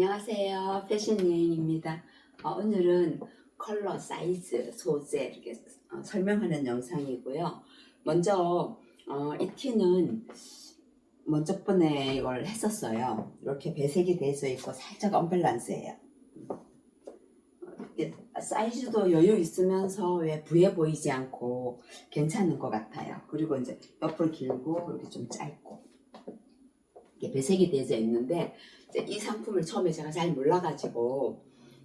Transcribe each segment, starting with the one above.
안녕하세요. 패션 여행입니다. 어, 오늘은 컬러, 사이즈, 소재 이렇게 어, 설명하는 영상이고요. 먼저 어, 이 티는 먼저 번에 이걸 했었어요. 이렇게 배색이 돼서 있고 살짝 언밸런스예요. 어, 이게 사이즈도 여유 있으면서 왜 부해 보이지 않고 괜찮은 것 같아요. 그리고 이제 옆으로 길고 이렇게 좀 짧고 이게 배색이 되어 있는데 이 상품을 처음에 제가 잘 몰라가지고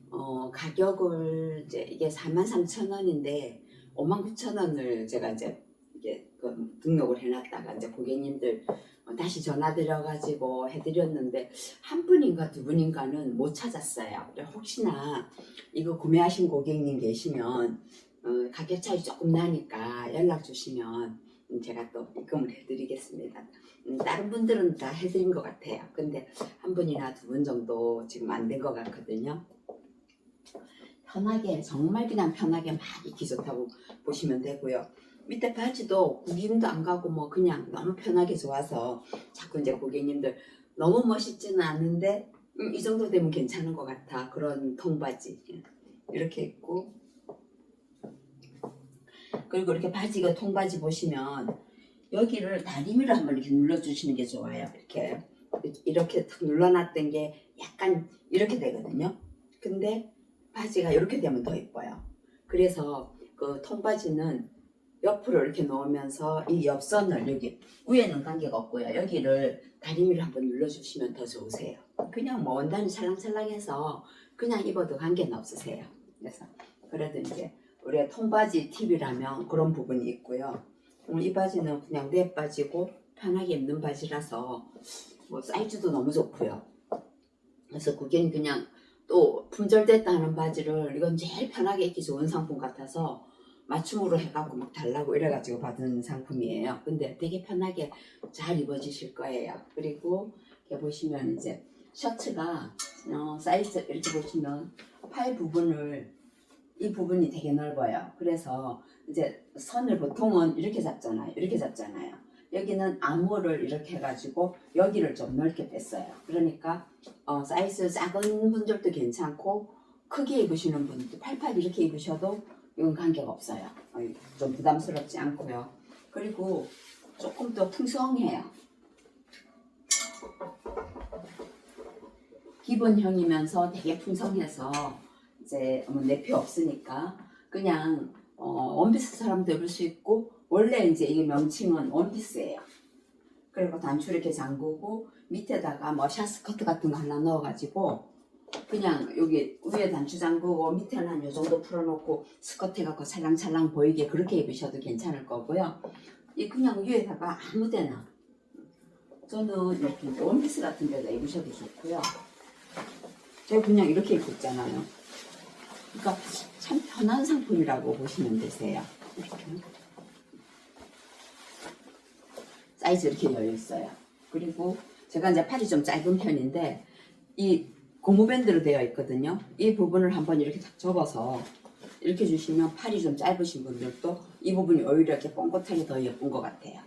어, 가격을 이제 이게 43,000원인데 59,000원을 제가 이제 이게 그 등록을 해놨다가 이제 고객님들 어, 다시 전화드려가지고 해드렸는데 한 분인가 두 분인가는 못 찾았어요. 혹시나 이거 구매하신 고객님 계시면 어, 가격 차이 조금 나니까 연락 주시면 음, 제가 또 입금을 해드리겠습니다. 음, 다른 분들은 다 해드린 것 같아요. 근데 한 분이나 두 분 정도 지금 안 된 것 같거든요. 편하게 정말 그냥 편하게 막 입기 좋다고 보시면 되고요. 밑에 바지도 구김도 안 가고 뭐 그냥 너무 편하게 좋아서 자꾸 이제 고객님들 너무 멋있지는 않은데 음, 이 정도 되면 괜찮은 것 같아 그런 통바지 예. 이렇게 있고 그리고 이렇게 바지가 통바지 보시면 여기를 다리미를 한번 이렇게 눌러주시는 게 좋아요. 이렇게 이렇게 탁 눌러놨던 게 약간 이렇게 되거든요. 근데 바지가 이렇게 되면 더 예뻐요. 그래서 그 통바지는 옆으로 이렇게 놓으면서 이 옆선을 여기 위에는 관계가 없고요. 여기를 다리미를 한번 눌러주시면 더 좋으세요. 그냥 뭐 원단이 찰랑찰랑해서 그냥 입어도 관계는 없으세요. 그래서 그래도 이제 우리가 통바지 팁이라면 그런 부분이 있고요. 음, 이 바지는 그냥 내 바지고 편하게 입는 바지라서 뭐 사이즈도 너무 좋고요. 그래서 그게 그냥 또 품절됐다 하는 바지를 이건 제일 편하게 입기 좋은 상품 같아서 맞춤으로 해갖고 막 달라고 이래가지고 받은 상품이에요. 근데 되게 편하게 잘 입어지실 거예요. 그리고 이렇게 보시면 이제 셔츠가 어, 사이즈 이렇게 보시면 팔 부분을 이 부분이 되게 넓어요. 그래서 이제 선을 보통은 이렇게 잡잖아요. 이렇게 잡잖아요. 여기는 암호를 이렇게 해가지고 여기를 좀 넓게 뺐어요. 그러니까 어, 사이즈 작은 분들도 괜찮고 크게 입으시는 분들 팔팔 이렇게 입으셔도 이건 관계가 없어요. 어, 좀 부담스럽지 않고요. 그리고 조금 더 풍성해요. 기본형이면서 되게 풍성해서 이제 뭐 내표 없으니까 그냥 어, 원피스 사람도 입을 수 있고 원래 이제 이게 명칭은 원피스예요. 그리고 단추 이렇게 잠그고 밑에다가 뭐 샤스커트 같은 거 하나 넣어가지고 그냥 여기 위에 단추 잠그고 밑에는 한 요 정도 풀어놓고 스커트 해갖고 찰랑찰랑 보이게 그렇게 입으셔도 괜찮을 거고요. 이 그냥 위에다가 아무 데나 저는 이렇게 원피스 같은 데다 입으셔도 좋고요. 제가 그냥 이렇게 입고 있잖아요. 그러니까 참 편한 상품이라고 보시면 되세요. 이렇게. 사이즈 이렇게 열려 있어요. 그리고 제가 이제 팔이 좀 짧은 편인데 이 고무밴드로 되어 있거든요. 이 부분을 한번 이렇게 딱 접어서 이렇게 주시면 팔이 좀 짧으신 분들도 이 부분이 오히려 이렇게 뻥긋하게 더 예쁜 것 같아요.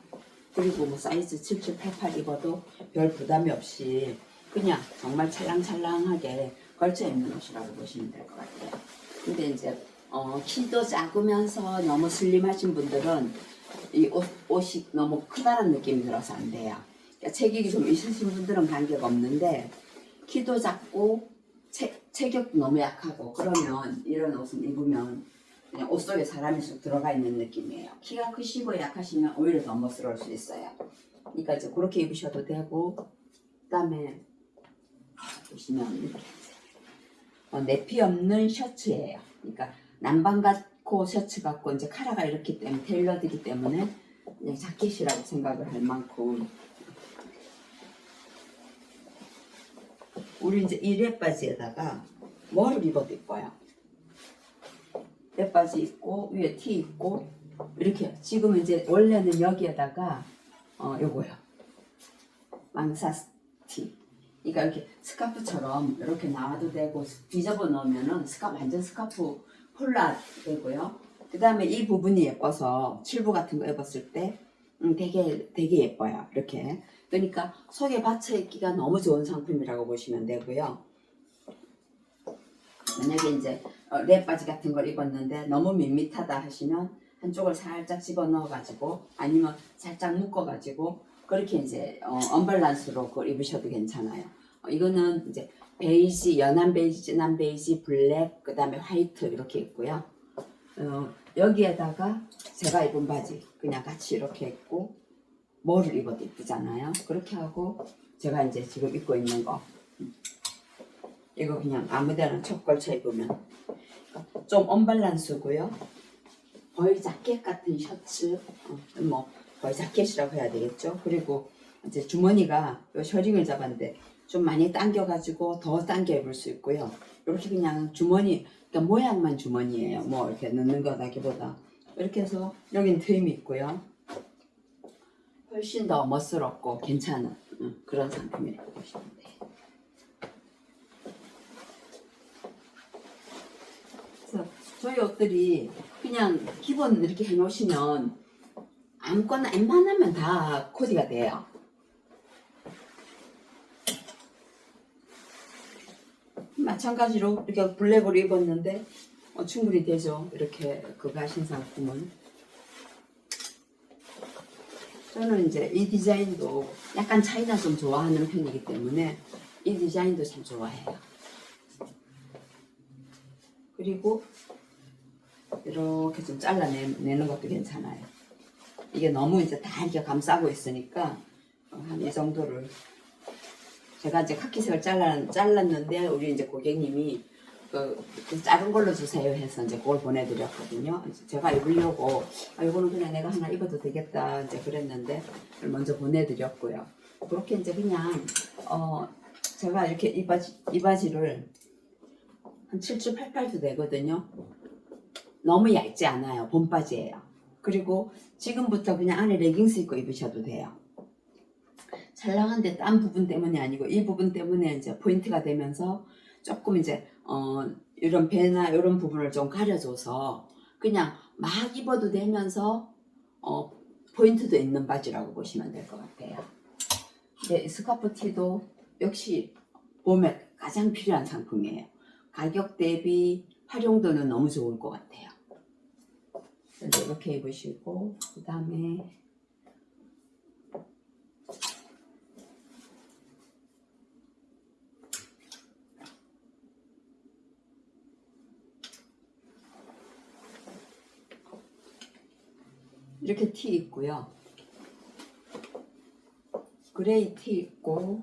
그리고 뭐 사이즈 77, 88 입어도 별 부담이 없이 그냥 정말 찰랑찰랑하게 걸쳐 입는 옷이라고 보시면 될 것 같아요. 근데 이제 어, 키도 작으면서 너무 슬림하신 분들은 이 옷, 옷이 너무 크다는 느낌이 들어서 안 돼요. 그러니까 체격이 좀 있으신 분들은 관계가 없는데 키도 작고 체, 체격도 너무 약하고 그러면 이런 옷은 입으면 그냥 옷 속에 사람이 쑥 들어가 있는 느낌이에요. 키가 크시고 약하시면 오히려 더 멋스러울 수 있어요. 그러니까 이제 그렇게 입으셔도 되고 그다음에 보시면 이렇게 어, 내피 없는 셔츠예요. 그러니까 남방 같고 셔츠 같고 이제 카라가 이렇기 때문에 테일러드기 때문에 그냥 자켓이라고 생각을 할 만큼 우리 이제 이 랩바지에다가 뭐를 입어도 이뻐요. 랩바지 입고 위에 티 입고 이렇게 지금 이제 원래는 여기에다가 어 요거요 망사 티 그러니까 이렇게 스카프처럼 이렇게 나와도 되고 뒤집어 놓으면은 스카프 완전 스카프 폴라 되고요. 그 다음에 이 부분이 예뻐서 칠부 같은 거 입었을 때 음, 되게 되게 예뻐요. 이렇게 그러니까 속에 받쳐 입기가 너무 좋은 상품이라고 보시면 되고요. 만약에 이제 어, 랩 바지 같은 걸 입었는데 너무 밋밋하다 하시면 한쪽을 살짝 집어 넣어 가지고 아니면 살짝 묶어 가지고 그렇게 이제 어, 언밸런스로 그걸 입으셔도 괜찮아요. 어, 이거는 이제 베이지, 연한 베이지, 진한 베이지, 블랙, 그 다음에 화이트 이렇게 있고요. 어, 여기에다가 제가 입은 바지 그냥 같이 이렇게 입고 뭐를 입어도 이쁘잖아요. 그렇게 하고 제가 이제 지금 입고 있는 거 음. 이거 그냥 아무데나 첫 걸쳐 입으면 그러니까 좀 언밸런스고요. 거의 자켓 같은 셔츠, 어, 뭐 거의 자켓이라고 해야 되겠죠. 그리고 이제 주머니가 요 셔링을 잡았는데 좀 많이 당겨가지고 더 당겨 입을 수 있고요. 이렇게 그냥 주머니, 그러니까 모양만 주머니예요. 뭐 이렇게 넣는 거다기보다 이렇게 해서 여긴 트임이 있고요. 훨씬 더 멋스럽고 괜찮은 음, 그런 상품이라고 보시면 돼요. 그래서 저희 옷들이 그냥 기본 이렇게 해놓으시면 아무거나 웬만하면 다 코디가 돼요. 마찬가지로 이렇게 블랙으로 입었는데 어, 충분히 되죠. 이렇게 그거 하신 상품은. 저는 이제 이 디자인도 약간 차이나 좀 좋아하는 편이기 때문에 이 디자인도 참 좋아해요. 그리고 이렇게 좀 잘라내는 것도 괜찮아요. 이게 너무 이제 다 이렇게 감싸고 있으니까 한 이 정도를 제가 이제 카키색을 잘라, 잘랐는데 우리 이제 고객님이 그, 그 작은 걸로 주세요 해서 이제 그걸 보내드렸거든요. 제가 입으려고 아 이거는 그냥 내가 하나 입어도 되겠다 이제 그랬는데 먼저 보내드렸고요. 그렇게 이제 그냥 어 제가 이렇게 이 바지 이 바지를 한 77, 88도 되거든요. 너무 얇지 않아요. 봄바지예요. 그리고 지금부터 그냥 안에 레깅스 입고 입으셔도 돼요. 찰랑한데 딴 부분 때문이 아니고 이 부분 때문에 이제 포인트가 되면서 조금 이제 어 이런 배나 이런 부분을 좀 가려줘서 그냥 막 입어도 되면서 어 포인트도 있는 바지라고 보시면 될 것 같아요. 네, 이 스카프 티도 역시 봄에 가장 필요한 상품이에요. 가격 대비 활용도는 너무 좋을 것 같아요. 이렇게 입으시고 그 다음에 이렇게 티 있고요. 그레이 티 있고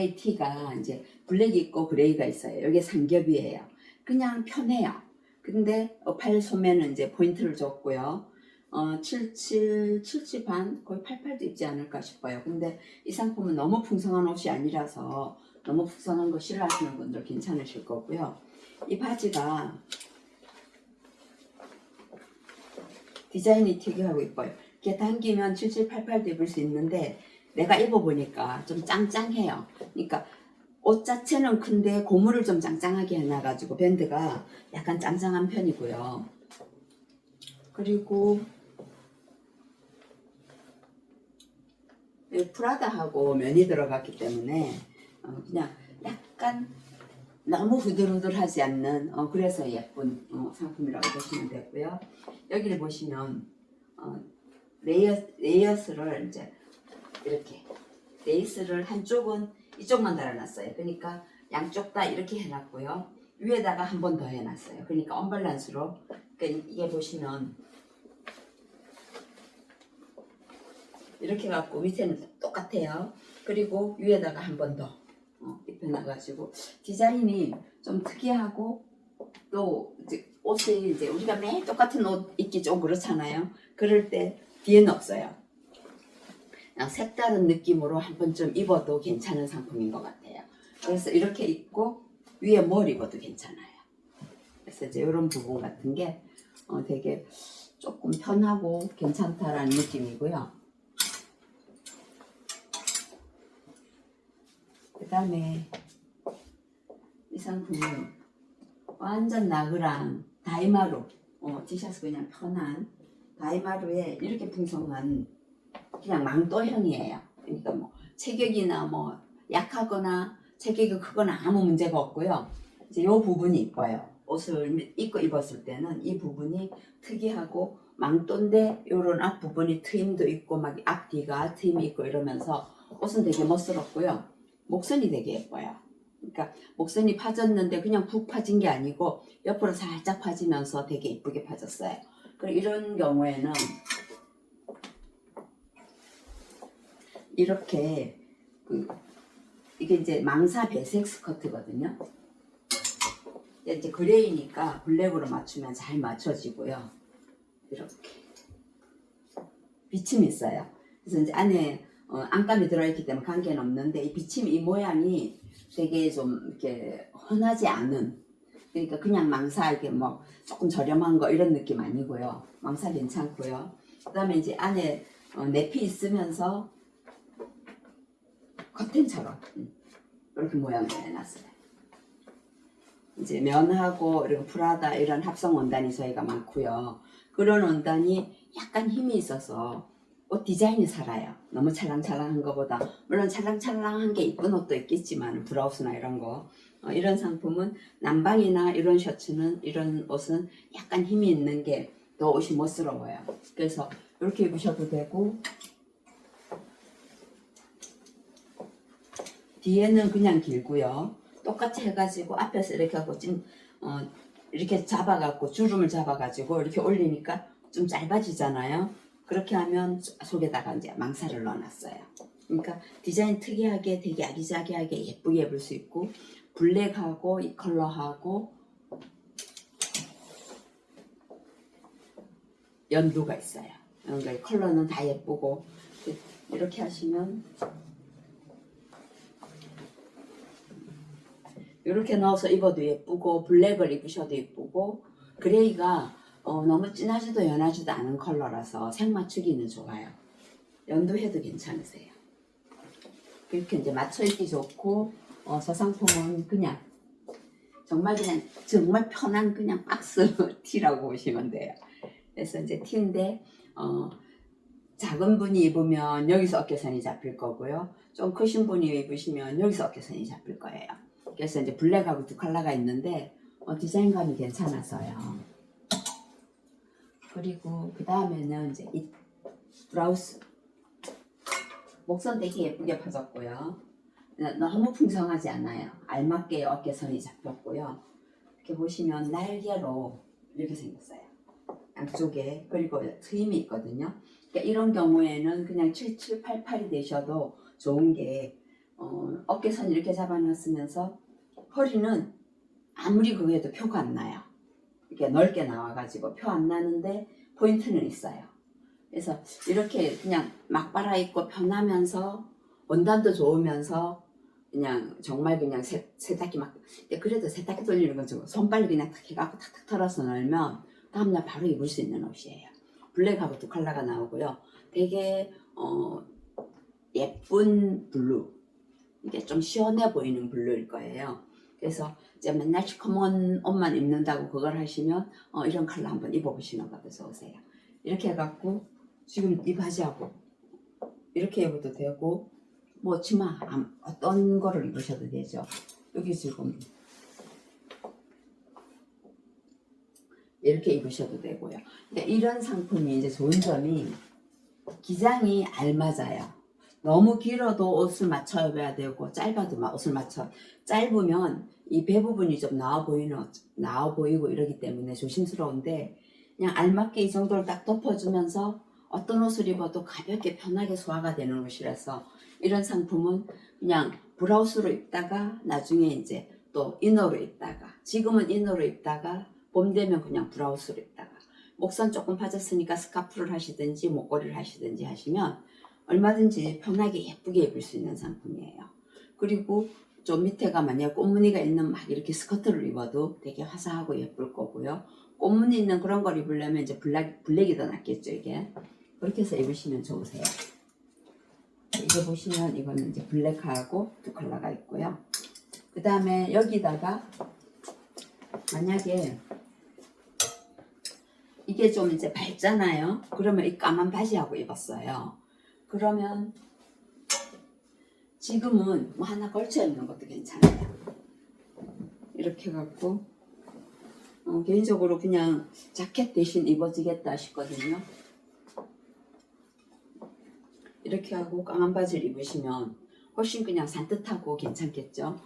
그레이 티가 이제 블랙이 있고 그레이가 있어요. 여기 삼겹이에요. 그냥 편해요. 근데 어, 팔 소매는 이제 포인트를 줬고요. 어, 77, 77 반, 거의 88도 입지 않을까 싶어요. 근데 이 상품은 너무 풍성한 옷이 아니라서 너무 풍성한 거 싫어하시는 분들 괜찮으실 거고요. 이 바지가 디자인이 특이하고 이뻐요. 이렇게 당기면 77, 88도 입을 수 있는데 내가 입어보니까 좀 짱짱해요. 그러니까 옷 자체는 큰데 고무를 좀 짱짱하게 해놔가지고 밴드가 약간 짱짱한 편이고요. 그리고 이 프라다하고 면이 들어갔기 때문에 어, 그냥 약간 너무 후들후들하지 않는 어, 그래서 예쁜 어, 상품이라고 보시면 되고요. 여기를 보시면 어, 레이어, 레이어스를 이제 이렇게 레이스를 한쪽은 이쪽만 달아놨어요. 그러니까 양쪽 다 이렇게 해놨고요. 위에다가 한 번 더 해놨어요. 그러니까 언밸런스로 그러니까 이게 보시면 이렇게 갖고 밑에는 똑같아요. 그리고 위에다가 한 번더 어, 입혀놔가지고 디자인이 좀 특이하고 또 이제 옷이 이제 우리가 매일 똑같은 옷 입기 좀 그렇잖아요. 그럴 때 뒤에는 없어요. 그냥 색다른 느낌으로 한 번쯤 입어도 괜찮은 상품인 것 같아요. 그래서 이렇게 입고 위에 뭘 입어도 괜찮아요. 그래서 이제 이런 부분 같은 게 어, 되게 조금 편하고 괜찮다라는 느낌이고요. 그 다음에 이 상품은 완전 나그랑 다이마루 어, 티셔츠 그냥 편한 다이마루에 이렇게 풍성한 그냥 망토형이에요. 그러니까 뭐 체격이나 뭐 약하거나 체격이 크거나 아무 문제가 없고요. 이제 요 부분이 이뻐요. 옷을 입고 입었을 때는 이 부분이 특이하고 망토인데 요런 앞 부분이 트임도 있고 막 앞뒤가 트임이 있고 이러면서 옷은 되게 멋스럽고요. 목선이 되게 예뻐요. 그러니까 목선이 파졌는데 그냥 푹 파진 게 아니고 옆으로 살짝 파지면서 되게 이쁘게 파졌어요. 그리고 이런 경우에는 이렇게 그 이게 이제 망사 배색 스커트거든요. 이제 그레이니까 블랙으로 맞추면 잘 맞춰지고요. 이렇게 비침이 있어요. 그래서 이제 안에 어, 안감이 들어있기 때문에 관계는 없는데 이 비침 이 모양이 되게 좀 이렇게 흔하지 않은 그러니까 그냥 망사 이게 뭐 조금 저렴한 거 이런 느낌 아니고요. 망사 괜찮고요. 그다음에 이제 안에 어, 내피 있으면서 커튼처럼 음, 이렇게 모양을 해놨어요. 이제 면하고 이런 프라다 이런 합성 원단이 저희가 많고요. 그런 원단이 약간 힘이 있어서 옷 디자인이 살아요. 너무 찰랑찰랑한 것보다 물론 찰랑찰랑한 게 이쁜 옷도 있겠지만 브라우스나 이런 거 어, 이런 상품은 남방이나 이런 셔츠는 이런 옷은 약간 힘이 있는 게 더 옷이 멋스러워요. 그래서 이렇게 입으셔도 되고 뒤에는 그냥 길고요. 똑같이 해가지고 앞에서 이렇게 하고 좀 어, 이렇게 잡아갖고 주름을 잡아가지고 이렇게 올리니까 좀 짧아지잖아요. 그렇게 하면 속에다가 이제 망사를 넣어놨어요. 그러니까 디자인 특이하게 되게 아기자기하게 예쁘게 입을 수 있고 블랙하고 이 컬러하고 연두가 있어요. 그러니까 이 컬러는 다 예쁘고 이렇게 하시면 이렇게 넣어서 입어도 예쁘고 블랙을 입으셔도 예쁘고 그레이가 어, 너무 진하지도 연하지도 않은 컬러라서 색 맞추기는 좋아요. 연두해도 괜찮으세요. 이렇게 이제 맞춰 입기 좋고 어, 저 상품은 그냥 정말 그냥 정말 편한 그냥 박스 티라고 보시면 돼요. 그래서 이제 티인데 어, 작은 분이 입으면 여기서 어깨선이 잡힐 거고요. 좀 크신 분이 입으시면 여기서 어깨선이 잡힐 거예요. 그래서 이제 블랙하고 두 컬러가 있는데 어, 디자인감이 괜찮아서요. 그리고 그 다음에는 이제 이 브라우스 목선 되게 예쁘게 파졌고요. 너무 풍성하지 않아요. 알맞게 어깨선이 잡혔고요. 이렇게 보시면 날개로 이렇게 생겼어요. 양쪽에 그리고 트임이 있거든요. 그러니까 이런 경우에는 그냥 7788이 되셔도 좋은 게 어, 어깨선 이렇게 잡아놨으면서 허리는 아무리 그거 해도 표가 안 나요. 이렇게 넓게 나와가지고 표 안 나는데 포인트는 있어요. 그래서 이렇게 그냥 막 빨아 입고 편하면서 원단도 좋으면서 그냥 정말 그냥 세, 세탁기 막 그래도 세탁기 돌리는 건 좀 손빨리 그냥 탁 해갖고 탁탁 털어서 널면 다음날 바로 입을 수 있는 옷이에요. 블랙하고 두 컬러가 나오고요. 되게 어, 예쁜 블루 이게 좀 시원해 보이는 블루일 거예요. 그래서 이제 맨날 시커먼 옷만 입는다고 그걸 하시면 어, 이런 컬러 한번 입어보시는 것도 좋으세요. 이렇게 해갖고 지금 이 바지하고 이렇게 입어도 되고 뭐 치마 암- 어떤 거를 입으셔도 되죠. 여기 지금 이렇게 입으셔도 되고요. 근데 이런 상품이 이제 좋은 점이 기장이 알맞아요. 너무 길어도 옷을 맞춰 입어야 되고 짧아도 막 옷을 맞춰. 짧으면 이 배 부분이 좀 나와 보이는 옷- 나와 보이고 이러기 때문에 조심스러운데 그냥 알맞게 이 정도를 딱 덮어주면서 어떤 옷을 입어도 가볍게 편하게 소화가 되는 옷이라서 이런 상품은 그냥 브라우스로 입다가 나중에 이제 또 이너로 입다가 지금은 이너로 입다가 봄 되면 그냥 브라우스로 입다가. 목선 조금 빠졌으니까 스카프를 하시든지 목걸이를 하시든지 하시면 얼마든지 편하게 예쁘게 입을 수 있는 상품이에요. 그리고 좀 밑에가 만약 꽃무늬가 있는 막 이렇게 스커트를 입어도 되게 화사하고 예쁠 거고요. 꽃무늬 있는 그런 걸 입으려면 이제 블랙, 블랙이 더 낫겠죠, 이게. 그렇게 해서 입으시면 좋으세요. 이거 보시면 이거는 이제 블랙하고 두 컬러가 있고요. 그 다음에 여기다가 만약에 이게 좀 이제 밝잖아요. 그러면 이 까만 바지하고 입었어요. 그러면 지금은 뭐 하나 걸쳐 입는 것도 괜찮아요. 이렇게 갖고 어, 개인적으로 그냥 자켓 대신 입어지겠다 싶거든요. 이렇게 하고 까만 바지를 입으시면 훨씬 그냥 산뜻하고 괜찮겠죠.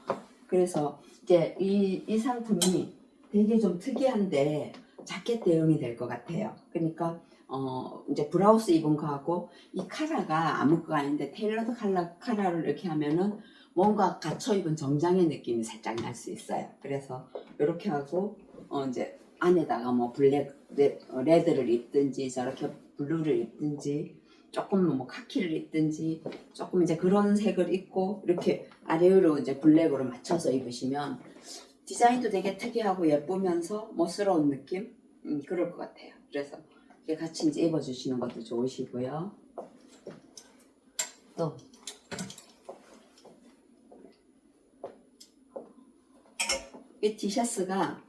그래서 이제 이, 이 상품이 되게 좀 특이한데 자켓 대용이 될 것 같아요. 그러니까 어 이제 브라우스 입은 거하고 이 카라가 아무 거가 아닌데 테일러드 칼라 카라를 이렇게 하면은 뭔가 갇혀 입은 정장의 느낌이 살짝 날 수 있어요. 그래서 이렇게 하고 어 이제 안에다가 뭐 블랙 레, 어, 레드를 입든지 저렇게 블루를 입든지 조금 뭐 카키를 입든지 조금 이제 그런 색을 입고 이렇게 아래로 이제 블랙으로 맞춰서 입으시면 디자인도 되게 특이하고 예쁘면서 멋스러운 느낌 음, 그럴 것 같아요. 그래서 이렇게 같이 이제 입어주시는 것도 좋으시고요. 또 이 티셔츠가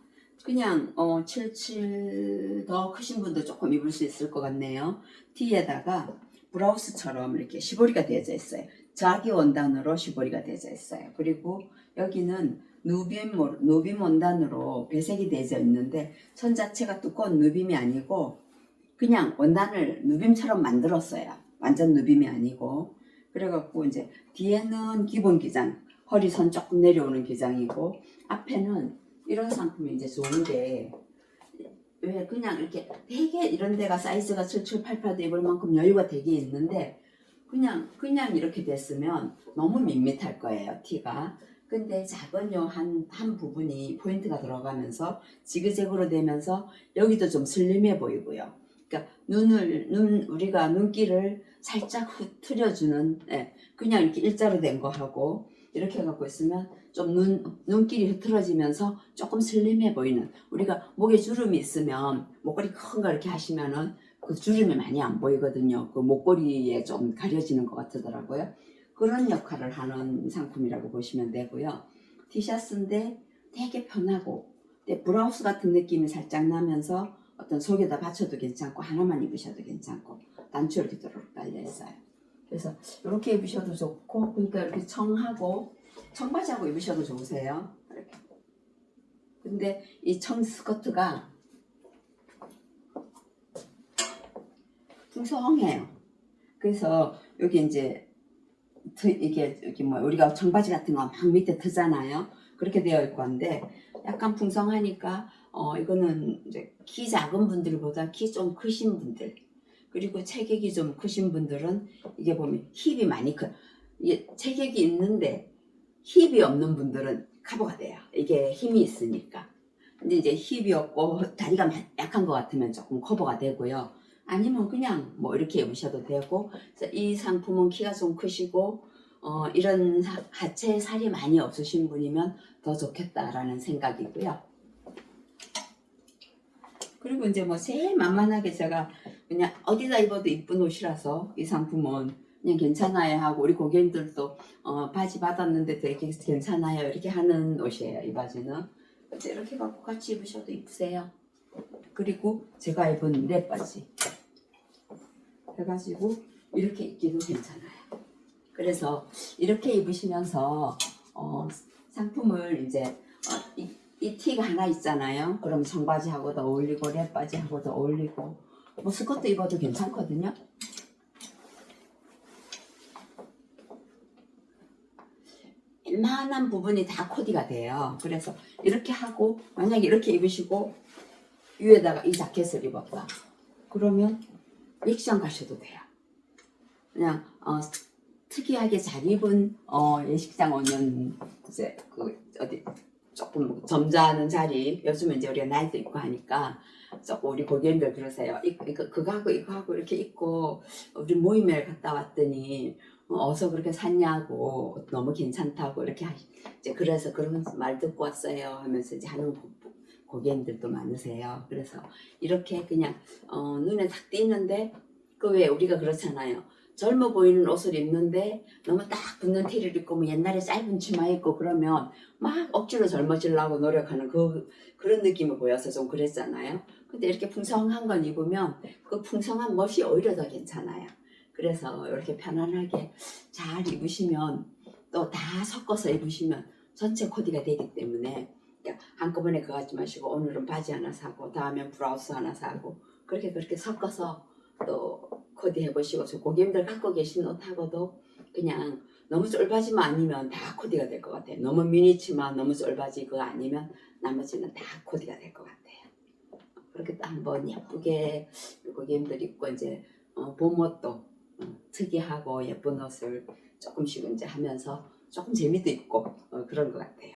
그냥 어, 77 더 크신 분도 조금 입을 수 있을 것 같네요. 티에다가 브라우스처럼 이렇게 시보리가 되어져 있어요. 자기 원단으로 시보리가 되어져 있어요. 그리고 여기는 누빔, 모- 누빔 원단으로 배색이 되어져 있는데 천 자체가 두꺼운 누빔이 아니고 그냥 원단을 누빔처럼 만들었어요. 완전 누빔이 아니고. 그래갖고 이제 뒤에는 기본 기장, 허리선 조금 내려오는 기장이고 앞에는 이런 상품이 이제 좋은 게왜 그냥 이렇게 되게 이런 데가 사이즈가 77, 88도 입을 만큼 여유가 되게 있는데 그냥 그냥 이렇게 됐으면 너무 밋밋할 거예요 티가. 근데 작은 요한 한 부분이 포인트가 들어가면서 지그재그로 되면서 여기도 좀 슬림해 보이고요 그러니까 눈을 눈 우리가 눈길을 살짝 흐트려주는 예, 그냥 이렇게 일자로 된 거 하고 이렇게 갖고 있으면 좀 눈, 눈길이 흐트러지면서 조금 슬림해 보이는 우리가 목에 주름이 있으면 목걸이 큰 거 이렇게 하시면은 그 주름이 많이 안 보이거든요. 그 목걸이에 좀 가려지는 것 같더라고요. 그런 역할을 하는 상품이라고 보시면 되고요. 티셔츠인데 되게 편하고 브라우스 같은 느낌이 살짝 나면서 어떤 속에다 받쳐도 괜찮고 하나만 입으셔도 괜찮고 단추 이렇게 도록 달려 있어요. 그래서 이렇게 입으셔도 좋고 그러니까 이렇게 청하고 청바지하고 입으셔도 좋으세요. 근데 이 청 스커트가 풍성해요. 그래서 여기 이제 트, 이게 여기 뭐 우리가 청바지 같은 거 막 밑에 트잖아요. 그렇게 되어 있고 한데 약간 풍성하니까 어 이거는 이제 키 작은 분들보다 키 좀 크신 분들 그리고 체격이 좀 크신 분들은 이게 보면 힙이 많이 크 이게 체격이 있는데 힙이 없는 분들은 커버가 돼요. 이게 힘이 있으니까. 근데 이제 힙이 없고 다리가 마- 약한 것 같으면 조금 커버가 되고요. 아니면 그냥 뭐 이렇게 입으셔도 되고 이 상품은 키가 좀 크시고 어, 이런 하- 하체에 살이 많이 없으신 분이면 더 좋겠다라는 생각이고요. 그리고 이제 뭐 제일 만만하게 제가 그냥 어디다 입어도 이쁜 옷이라서 이 상품은 그냥 괜찮아요 하고 우리 고객님들도 어, 바지 받았는데 되게 괜찮아요. 이렇게 하는 옷이에요 이 바지는. 그래서 이렇게 갖고 같이 입으셔도 이쁘세요. 그리고 제가 입은 랩 바지. 해가지고 이렇게 입기도 괜찮아요. 그래서 이렇게 입으시면서 어, 상품을 이제 어, 이, 이 티가 하나 있잖아요 그럼 청바지하고도 어울리고 랩 바지하고도 어울리고 뭐 스커트 입어도 괜찮거든요 웬만한 부분이 다 코디가 돼요. 그래서 이렇게 하고 만약에 이렇게 입으시고 위에다가 이 자켓을 입었다. 그러면 예식장 가셔도 돼요. 그냥 어, 특이하게 잘 입은 어, 예식장 오는 이제 그 어디 조금 점잖은 자리 요즘은 이제 우리가 나이도 있고 하니까 조금 우리 고객님들 그러세요. 이거, 이거 그거 하고 이거 하고 이렇게 입고 우리 모임에 갔다 왔더니 어, 어서 그렇게 샀냐고 너무 괜찮다고 이렇게 하시 이제 그래서 그런 말 듣고 왔어요 하면서 이제 하는 고- 고객님들도 많으세요. 그래서 이렇게 그냥 어, 눈에 탁 띄는데 그 왜 우리가 그렇잖아요. 젊어 보이는 옷을 입는데 너무 딱 붙는 티를 입고 뭐 옛날에 짧은 치마 입고 그러면 막 억지로 젊어지려고 노력하는 그 그런 느낌이 보여서 좀 그랬잖아요. 근데 이렇게 풍성한 건 입으면 그 풍성한 멋이 오히려 더 괜찮아요. 그래서 이렇게 편안하게 잘 입으시면 또 다 섞어서 입으시면 전체 코디가 되기 때문에 그러니까 한꺼번에 그거 하지 마시고 오늘은 바지 하나 사고 다음엔 브라우스 하나 사고 그렇게 그렇게 섞어서 또 코디 해 보시고 저 고객님들 갖고 계신 옷하고도 그냥 너무 쫄바지만 아니면 다 코디가 될 것 같아요. 너무 미니치마 너무 쫄바지 그거 아니면 나머지는 다 코디가 될 것 같아요. 그렇게 딱 한번 예쁘게 고객님들 입고 이제 어, 봄옷도 어, 특이하고 예쁜 옷을 조금씩 이제 하면서 조금 재미도 있고 어, 그런 것 같아요.